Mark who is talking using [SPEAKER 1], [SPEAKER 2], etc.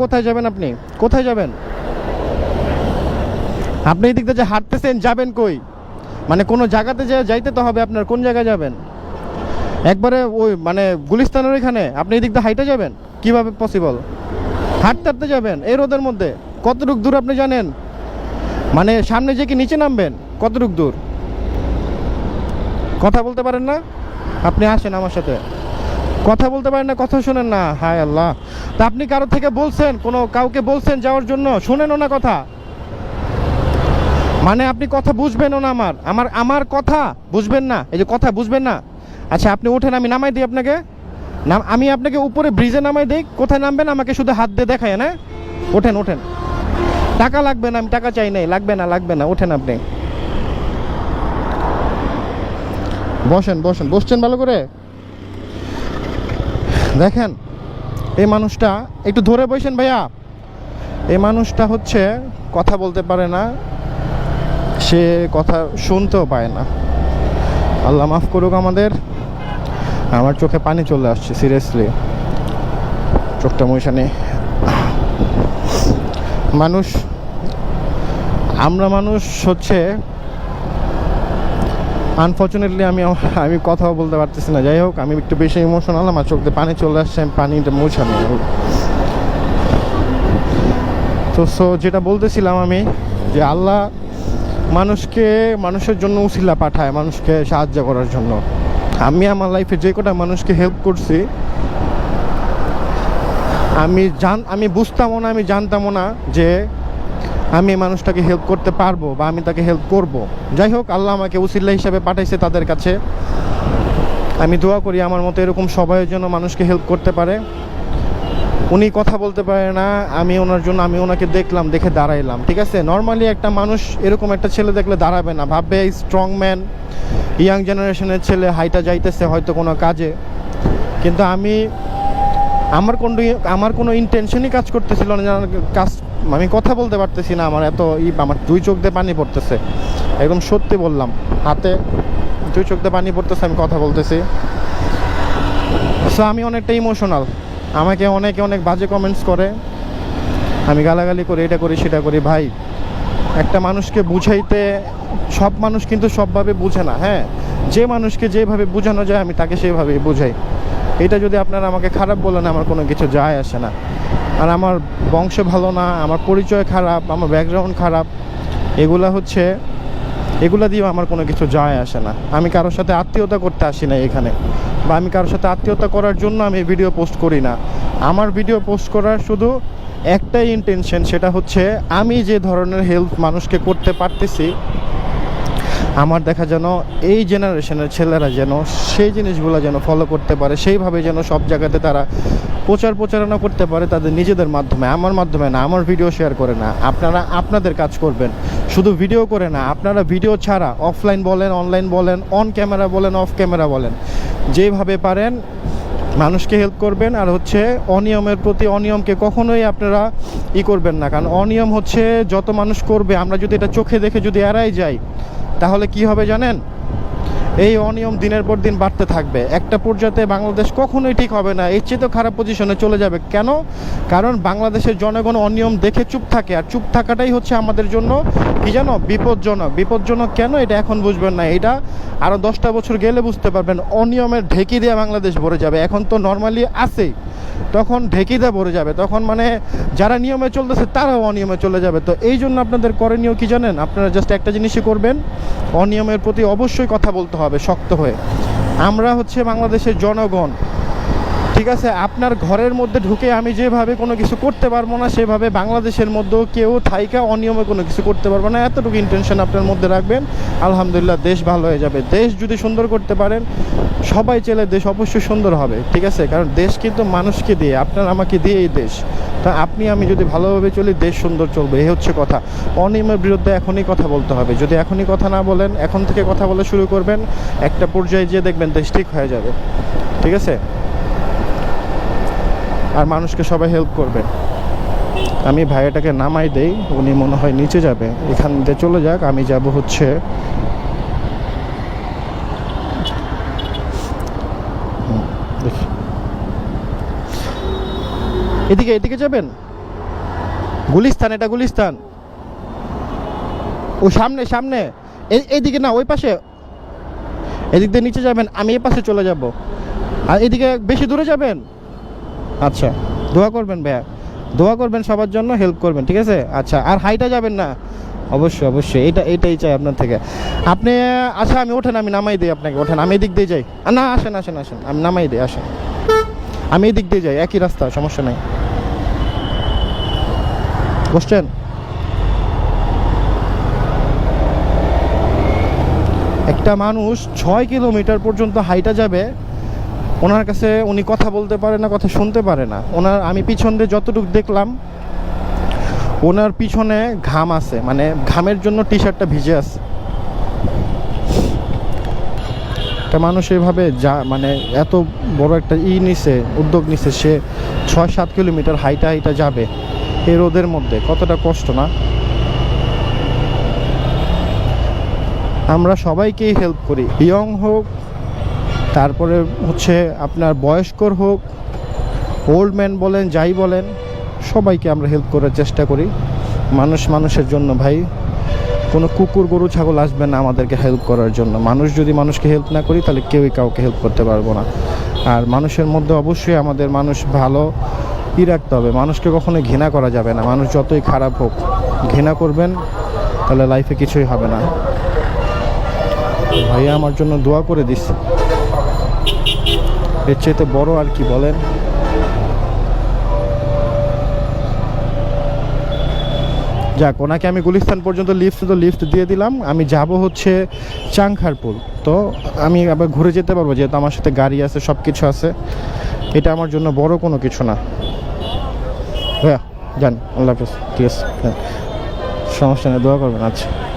[SPEAKER 1] কোথায় যাবেন আপনি? কোথায় যাবেন? আপনি এই দিক দিয়ে যে হাঁটতেছেন, যাবেন কই? মানে কোনো জায়গাতে যে যাইতে তো হবে আপনার, কোন জায়গায় যাবেন? একবারে ওই মানে গুলিস্তানের ওইখানে, আপনি এই দিক দিয়ে হাইটে যাবেন? কীভাবে পসিবল হাঁটতে হাঁটতে যাবেন, এই রোদের মধ্যে। কতটুক দূর আপনি জানেন? মানে সামনে যে কি নিচে নামবেন, কতটুক দূর? কথা বলতে পারেন না? আপনি আসেন আমার সাথে। কথা বলতে পারেন না, কথা শোনেন না। হায় আল্লাহ। তা আপনি কারও থেকে বলছেন, কোনো কাউকে বলছেন যাওয়ার জন্য? শোনেনও না কথা। মানে আপনি কথা বুঝবেনও না আমার। আমার আমার কথা বুঝবেন না। এই যে কথা বুঝবেন না। আচ্ছা আপনি ওঠেন আমি নামাই দিই আপনাকে। নাম, আমি আপনাকে উপরে ব্রিজে নামাই দিই। কোথায় নামবেন? আমাকে শুধু হাত দিয়ে দেখায় না ওঠেন ওঠেন। টাকা লাগবে না, আমি টাকা চাই নাই। লাগবে না লাগবে না। ওঠেন আপনি। বসেন বসেন। বসছেন ভালো করে? দেখেন, এই মানুষটা, একটু ধরে বসেন ভাইয়া। এই মানুষটা হচ্ছে, কথা বলতে পারে না, সে কথা শুনতেও পায় না। আল্লাহ মাফ করুক আমাদের। আমার চোখে পানি চলে আসছে সিরিয়াসলি চোখটা মহিষানি মানুষ, আমরা মানুষ হচ্ছে আনফর্চুনেটলি আমি আমি কথাও বলতে পারতেছি না। যাই হোক, আমি একটু বেশি ইমোশনাল আমার চোখ দিয়ে পানি চলে আসছে, আমি পানিটা মোছানি তো সো যেটা বলতেছিলাম আমি, যে আল্লাহ মানুষকে, মানুষের জন্য উসিলা পাঠায়, মানুষকে সাহায্য করার জন্য। আমি আমার লাইফে যে কটা মানুষকে হেল্প করছি, আমি জান, আমি বুঝতামও না, আমি জানতামও না যে আমি এই মানুষটাকে হেল্প করতে পারব বা আমি তাকে হেল্প করব। যাই হোক, আল্লাহ আমাকে উসিল্লা হিসাবে পাঠাইছে তাদের কাছে। আমি দোয়া করি আমার মতো এরকম সবাইয়ের জন্য মানুষকে হেল্প করতে পারে। উনি কথা বলতে পারে না, আমি ওনার জন্য, আমি ওনাকে দেখলাম, দেখে দাঁড়াইলাম, ঠিক আছে? নর্মালি একটা মানুষ এরকম একটা ছেলে দেখলে দাঁড়াবে না। ভাববে স্ট্রং ম্যান ইয়াং জেনারেশনের ছেলে, হাইটা যাইতেছে হয়তো কোনো কাজে। কিন্তু আমি আমার কোনো আমার কোনো ইন্টেনশনই কাজ করতেছিল না কাজ আমি কথা বলতে পারতেছি না, আমার এত ই আমার দুই চোখ দিয়ে পানি পড়তেছে। একদম সত্যি বললাম, হাতে দুই চোখ দিয়ে পানি পড়তেছে, আমি কথা বলতেছি। সো আমি অনেকটা ইমোশনাল আমাকে অনেকে অনেক বাজে কমেন্টস করে। আমি গালাগালি করি, এটা করি, সেটা করি। ভাই, একটা মানুষকে বুঝাইতে সব মানুষ কিন্তু সবভাবে বুঝে না হ্যাঁ? যে মানুষকে যেভাবে বোঝানো যায়, আমি তাকে সেইভাবেই বুঝাই। এটা যদি আপনারা আমাকে খারাপ বলেন, আমার কোনো কিছু যায় আসে না। আর আমার বংশ ভালো না, আমার পরিচয় খারাপ, আমার ব্যাকগ্রাউন্ড খারাপ, এগুলা হচ্ছে, এগুলা দিয়েও আমার কোনো কিছু যায় আসে না। আমি কারোর সাথে আত্মীয়তা করতে আসি না এখানে, বা আমি কারোর সাথে আত্মীয়তা করার জন্য আমি ভিডিও পোস্ট করি না। আমার ভিডিও পোস্ট করার শুধু একটাই ইন্টেনশন সেটা হচ্ছে আমি যে ধরনের হেল্প মানুষকে করতে পারতেছি আমার দেখা যেন এই জেনারেশনের ছেলেরা যেন সেই জিনিসগুলো যেন ফলো করতে পারে, সেইভাবে যেন সব জায়গাতে তারা প্রচার প্রচারণা করতে পারে তাদের নিজেদের মাধ্যমে, আমার মাধ্যমে না, আমার ভিডিও শেয়ার করে না, আপনারা আপনাদের কাজ করবেন, শুধু ভিডিও করে না, আপনারা ভিডিও ছাড়া অফলাইন বলেন অনলাইন বলেন অন ক্যামেরা বলেন অফ ক্যামেরা বলেন, যেভাবে পারেন মানুষকে হেল্প করবেন, আর হচ্ছে অনিয়মের প্রতি অনিয়মকে কখনোই আপনারা ই করবেন না, কারণ অনিয়ম হচ্ছে যত মানুষ করবে, আমরা যদি এটা চোখে দেখে যদি এড়াই যাই তাহলে কি হবে জানেন? এই অনিয়ম দিনের পর দিন বাড়তে থাকবে। একটা পর্যায়ে বাংলাদেশ কখনোই ঠিক হবে না। এর চেয়ে তো খারাপ পজিশনে চলে যাবে। কেন? কারণ বাংলাদেশের জনগণ অনিয়ম দেখে চুপ থাকে। আর চুপ থাকাটাই হচ্ছে আমাদের জন্য কি জানো? বিপজ্জনক। বিপজ্জনক কেন? এটা এখন বুঝবেন না। এটা আরও দশটা বছর গেলে বুঝতে পারবেন। অনিয়মের ঢেকি দিয়ে বাংলাদেশ ভরে যাবে। এখন তো নর্মালি আছেই। তখন ঢেকিতে ভরে যাবে। তখন মানে যারা নিয়মে চলতেছে, তারাও অনিয়মে চলে যাবে। তো এই জন্য আপনাদের করণীয় কি জানেন? আপনারা জাস্ট একটা জিনিসই করবেন। অনিয়মের প্রতি অবশ্যই কথা বলতে হবে শক্ত হয়ে। আমরা হচ্ছে বাংলাদেশের জনগণ ঠিক আছে, আপনার ঘরের মধ্যে ঢুকে আমি যেভাবে কোনো কিছু করতে পারব না, সেভাবে বাংলাদেশের মধ্যেও কেউ থাইকা অনিয়মে কোনো কিছু করতে পারব না। এতটুকু ইন্টেনশন আপনার মধ্যে রাখবেন। আলহামদুলিল্লাহ, দেশ ভালো হয়ে যাবে। দেশ যদি সুন্দর করতে পারেন, সবাই চাইলে দেশ অবশ্যই সুন্দর হবে, ঠিক আছে? কারণ দেশ কিন্তু মানুষকে দিয়ে, আপনার আমাকে দিয়ে এই দেশ। তা আপনি, আমি যদি ভালোভাবে চলি, দেশ সুন্দর চলবে, এই হচ্ছে কথা। অনিয়মের বিরুদ্ধে এখনই কথা বলতে হবে। যদি এখনই কথা না বলেন, এখন থেকে কথা বলা শুরু করবেন। একটা পর্যায়ে যেয়ে দেখবেন দেশ ঠিক হয়ে যাবে, ঠিক আছে? আর মানুষকে সবাই হেল্প করবে। আমি ভাইয়াটাকে নামাই দেই, উনি মনে হয় নিচে যাবে। এখান দিয়ে চলে যাক, আমি যাব হচ্ছে এদিকে এদিকে যাবেন? গুলিস্তান, এটা গুলিস্তান। ও, সামনে সামনে। এই এইদিকে না, ওই পাশে। এদিক দিয়ে নিচে যাবেন, আমি এই পাশে চলে যাব। আর এদিকে বেশি দূরে যাবেন? আচ্ছা দোয়া করবেন ভাইয়া। দোয়া করবেন সবার জন্য হেল্প করবেন, ঠিক আছে? আচ্ছা আর হাইটা যাবেন না? অবশ্যই অবশ্যই, এটা, এটাই চাই আপনার থেকে। আপনি আচ্ছা আমি ওঠেন, আমি নামাই দিই আপনাকে, ওঠেন, আমি এদিক দিয়ে যাই। না, আসেন আসেন আসেন, আমি নামাই দিই, আসেন। আমি এদিক দিয়ে যাই, একই রাস্তা, সমস্যা নেই। বসছেন? একটা মানুষ ছয় কিলোমিটার পর্যন্ত হাইটা যাবে ওনার কাছে উনি কথা বলতে পারে না, কথা শুনতে পারে না। ওনার, আমি পিছন দিয়ে যতটুকু দেখলাম, ওনার পিছনে ঘাম আছে মানে ঘামের জন্য টি শার্টটা ভিজে আছে। একটা মানুষ এভাবে যা মানে এত বড় একটা ই নিছে, উদ্যোগ নিছে, সে ছয় সাত কিলোমিটার হাইটা হাইটা যাবে এই রোদের মধ্যে, কতটা কষ্ট না? আমরা সবাইকেই হেল্প করি ইয়ং হোক তারপরে হচ্ছে আপনার বয়স্কর হোক ওল্ড ম্যান বলেন, যাই বলেন, সবাইকে আমরা হেল্প করার চেষ্টা করি। মানুষ মানুষের জন্য ভাই, কোনো কুকুর, গরু, ছাগল আসবে না আমাদেরকে হেল্প করার জন্য। মানুষ যদি মানুষকে হেল্প না করি, তাহলে কেউই কাউকে হেল্প করতে পারব না। আর মানুষের মধ্যে অবশ্যই আমাদের মানুষ ভালো, ই রাখতে হবে। মানুষকে কখনো ঘৃণা করা যাবে না। মানুষ যতই খারাপ হোক, ঘৃণা করবেন, তাহলে লাইফে কিছুই হবে না। ভাইয়া আমার জন্য দোয়া করে দিচ্ছে এর চাইতে বড় আর কি বলেন? যাক, ওনাকে আমি গুলিস্তান পর্যন্ত লিফট তো লিফট দিয়ে দিলাম। আমি যাব হচ্ছে চাংখারপুল। তো আমি আবার ঘুরে যেতে পারব, যেহেতু আমার সাথে গাড়ি আছে সব কিছু আছে। এটা আমার জন্য বড় কোনো কিছু না। হ্যাঁ যান, আল্লাহ হাফিজ। ঠিক আছে যান। সমস্যা নেই, দোয়া করবেন আচ্ছা।